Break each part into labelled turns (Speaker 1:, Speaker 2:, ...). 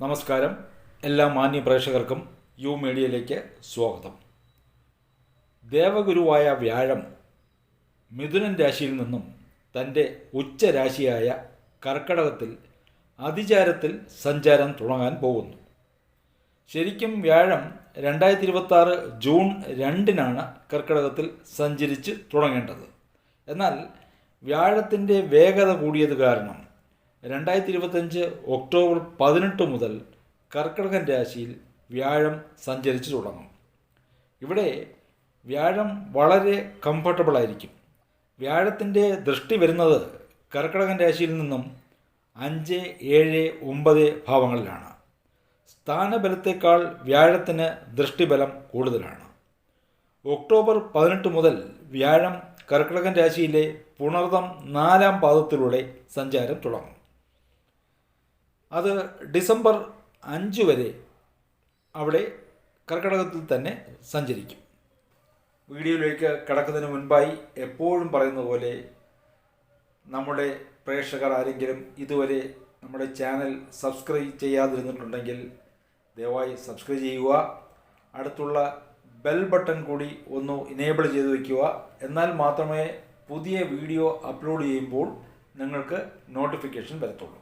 Speaker 1: നമസ്കാരം. എല്ലാ മാന്യ പ്രേക്ഷകർക്കും യു മീഡിയയിലേക്ക് സ്വാഗതം. ദേവഗുരുവായ വ്യാഴം മിഥുനൻ രാശിയിൽ നിന്നും തന്റെ ഉച്ചരാശിയായ കർക്കടകത്തിൽ അതിചാരത്തിൽ സഞ്ചാരം തുടങ്ങാൻ പോകുന്നു. ശരിക്കും വ്യാഴം രണ്ടായിരത്തി ഇരുപത്തി ജൂൺ രണ്ടിനാണ് കർക്കടകത്തിൽ സഞ്ചരിച്ച് തുടങ്ങേണ്ടത്. എന്നാൽ വ്യാഴത്തിന്റെ വേഗത കൂടിയത് കാരണം രണ്ടായിരത്തി ഇരുപത്തഞ്ച് ഒക്ടോബർ പതിനെട്ട് മുതൽ കർക്കിടകൻ രാശിയിൽ വ്യാഴം സഞ്ചരിച്ചു തുടങ്ങും. ഇവിടെ വ്യാഴം വളരെ കംഫർട്ടബിൾ ആയിരിക്കും. വ്യാഴത്തിന്റെ ദൃഷ്ടി വരുന്നത് കർക്കിടകൻ രാശിയിൽ നിന്നും അഞ്ച് ഏഴ് ഒമ്പത് ഭാവങ്ങളിലാണ്. സ്ഥാനബലത്തേക്കാൾ വ്യാഴത്തിന് ദൃഷ്ടിബലം കൂടുതലാണ്. ഒക്ടോബർ പതിനെട്ട് മുതൽ വ്യാഴം കർക്കിടകൻ രാശിയിലെ പുണർതം നാലാം പാദത്തിലൂടെ സഞ്ചാരം തുടങ്ങും. അത് ഡിസംബർ അഞ്ച് വരെ അവിടെ കർക്കിടകത്തിൽ തന്നെ സഞ്ചരിക്കും. വീഡിയോയിലേക്ക് കടക്കുന്നതിന് മുൻപായി എപ്പോഴും പറയുന്ന പോലെ നമ്മുടെ പ്രേക്ഷകർ ആരെങ്കിലും ഇതുവരെ നമ്മുടെ ചാനൽ സബ്സ്ക്രൈബ് ചെയ്യാതിരുന്നിട്ടുണ്ടെങ്കിൽ ദയവായി സബ്സ്ക്രൈബ് ചെയ്യുക. അടുത്തുള്ള ബെൽ ബട്ടൺ കൂടി ഒന്ന് ഇനേബിൾ ചെയ്ത് വയ്ക്കുക എന്നാൽ മാത്രമേ പുതിയ വീഡിയോ അപ്ലോഡ് ചെയ്യുമ്പോൾ നിങ്ങൾക്ക് നോട്ടിഫിക്കേഷൻ വരത്തുള്ളൂ.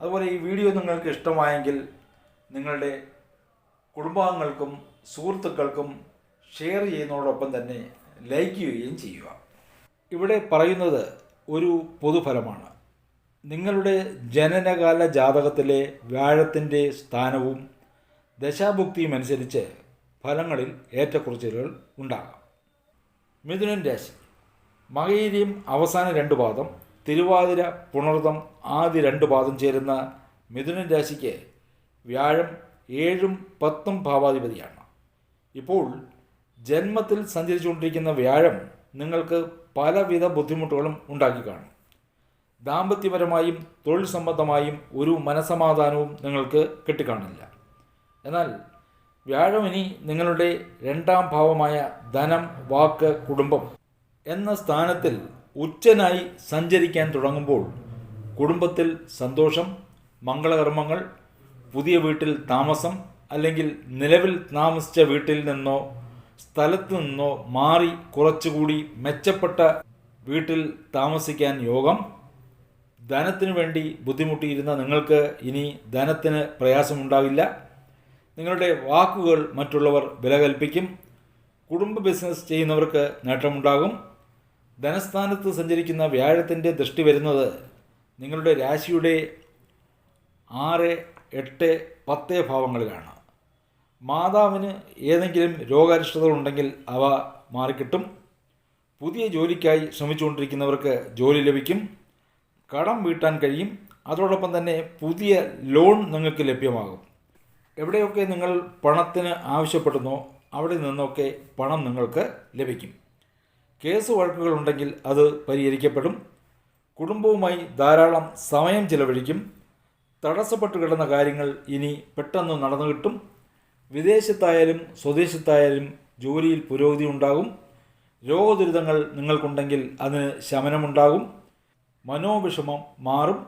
Speaker 1: അതുപോലെ ഈ വീഡിയോ നിങ്ങൾക്ക് ഇഷ്ടമായെങ്കിൽ നിങ്ങളുടെ കുടുംബാംഗങ്ങൾക്കും സുഹൃത്തുക്കൾക്കും ഷെയർ ചെയ്യുന്നതോടൊപ്പം തന്നെ ലൈക്ക് ചെയ്യുകയും ചെയ്യുക. ഇവിടെ പറയുന്നത് ഒരു പൊതുഫലമാണ്. നിങ്ങളുടെ ജനനകാല ജാതകത്തിലെ വ്യാഴത്തിന്റെ സ്ഥാനവും ദശാഭുക്തിയും അനുസരിച്ച് ഫലങ്ങളിൽ ഏറ്റക്കുറച്ചിലുകൾ ഉണ്ടാകാം. മിഥുനൻ രാശി. മകയിരിയും അവസാന രണ്ട് പാദം തിരുവാതിര പുണർതം ആദ്യ രണ്ട് പാദം ചേരുന്ന മിഥുനൻ രാശിക്ക് വ്യാഴം ഏഴും പത്തും ഭാവാധിപതിയാണ്. ഇപ്പോൾ ജന്മത്തിൽ സഞ്ചരിച്ചുകൊണ്ടിരിക്കുന്ന വ്യാഴം നിങ്ങൾക്ക് പലവിധ ബുദ്ധിമുട്ടുകളും ഉണ്ടാക്കി കാണും. ദാമ്പത്യപരമായും തൊഴിൽ സംബന്ധമായും ഒരു മനസമാധാനവും നിങ്ങൾക്ക് കിട്ടിക്കാണില്ല. എന്നാൽ വ്യാഴം ഇനി നിങ്ങളുടെ രണ്ടാം ഭാവമായ ധനം വാക്ക് കുടുംബം എന്ന സ്ഥാനത്തിൽ ഉച്ചനായി സഞ്ചരിക്കാൻ തുടങ്ങുമ്പോൾ കുടുംബത്തിൽ സന്തോഷം മംഗളകർമ്മങ്ങൾ പുതിയ വീട്ടിൽ താമസം അല്ലെങ്കിൽ നിലവിൽ താമസിച്ച വീട്ടിൽ നിന്നോ സ്ഥലത്തു നിന്നോ മാറി കുറച്ചുകൂടി മെച്ചപ്പെട്ട വീട്ടിൽ താമസിക്കാൻ യോഗം. ധനത്തിനു വേണ്ടി ബുദ്ധിമുട്ടിയിരുന്ന നിങ്ങൾക്ക് ഇനി ധനത്തിന് പ്രയാസമുണ്ടാവില്ല നിങ്ങളുടെ വാക്കുകൾ മറ്റുള്ളവർ വില കൽപ്പിക്കും കുടുംബ ബിസിനസ് ചെയ്യുന്നവർക്ക് നേട്ടമുണ്ടാകും. ധനസ്ഥാനത്ത് സഞ്ചരിക്കുന്ന വ്യാഴത്തിന്റെ ദൃഷ്ടി വരുന്നത് നിങ്ങളുടെ രാശിയുടെ ആറ് എട്ട് പത്ത് ഭാവങ്ങളിലാണ്. മാതാവിന് ഏതെങ്കിലും രോഗാരിഷ്ടതകളുണ്ടെങ്കിൽ അവ മാറിക്കിട്ടും. പുതിയ ജോലിക്കായി ശ്രമിച്ചുകൊണ്ടിരിക്കുന്നവർക്ക് ജോലി ലഭിക്കും. കടം വീട്ടാൻ കഴിയും. അതോടൊപ്പം തന്നെ പുതിയ ലോൺ നിങ്ങൾക്ക് ലഭ്യമാകും. എവിടെയൊക്കെ നിങ്ങൾ പണത്തിന് ആവശ്യപ്പെടുന്നോ അവിടെ നിന്നൊക്കെ പണം നിങ്ങൾക്ക് ലഭിക്കും. കേസ് വഴക്കുകളുണ്ടെങ്കിൽ അത് പരിഹരിക്കപ്പെടും. കുടുംബവുമായി ധാരാളം സമയം ചിലവഴിക്കും. തടസ്സപ്പെട്ടു കിടന്ന കാര്യങ്ങൾ ഇനി പെട്ടെന്ന് നടന്നു കിട്ടും. വിദേശത്തായാലും സ്വദേശത്തായാലും ജോലിയിൽ പുരോഗതി ഉണ്ടാകും. രോഗദുരിതങ്ങൾ നിങ്ങൾക്കുണ്ടെങ്കിൽ അതിന് ശമനമുണ്ടാകും. മനോവിഷമം മാറും.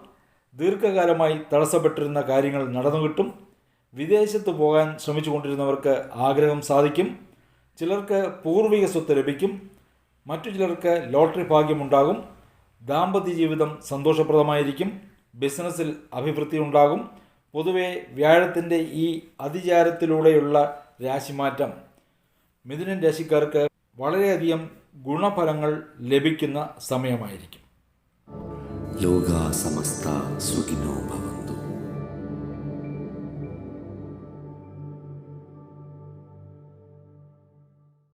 Speaker 1: ദീർഘകാലമായി തടസ്സപ്പെട്ടിരുന്ന കാര്യങ്ങൾ നടന്നു കിട്ടും. വിദേശത്ത് പോകാൻ ശ്രമിച്ചുകൊണ്ടിരുന്നവർക്ക് ആഗ്രഹം സാധിക്കും. ചിലർക്ക് പൂർവിക സ്വത്ത് ലഭിക്കും. മറ്റു ചിലർക്ക് ലോട്ടറി ഭാഗ്യമുണ്ടാകും. ദാമ്പത്യ ജീവിതം സന്തോഷപ്രദമായിരിക്കും. ബിസിനസ്സിൽ അഭിവൃദ്ധി ഉണ്ടാകും. പൊതുവെ വ്യാഴത്തിന്റെ ഈ അതിചാരത്തിലൂടെയുള്ള രാശിമാറ്റം മിഥുനൻ രാശിക്കാർക്ക് വളരെയധികം ഗുണഫലങ്ങൾ ലഭിക്കുന്ന സമയമായിരിക്കും.
Speaker 2: ലോക സമസ്ത സുഖിനോ ഭവ.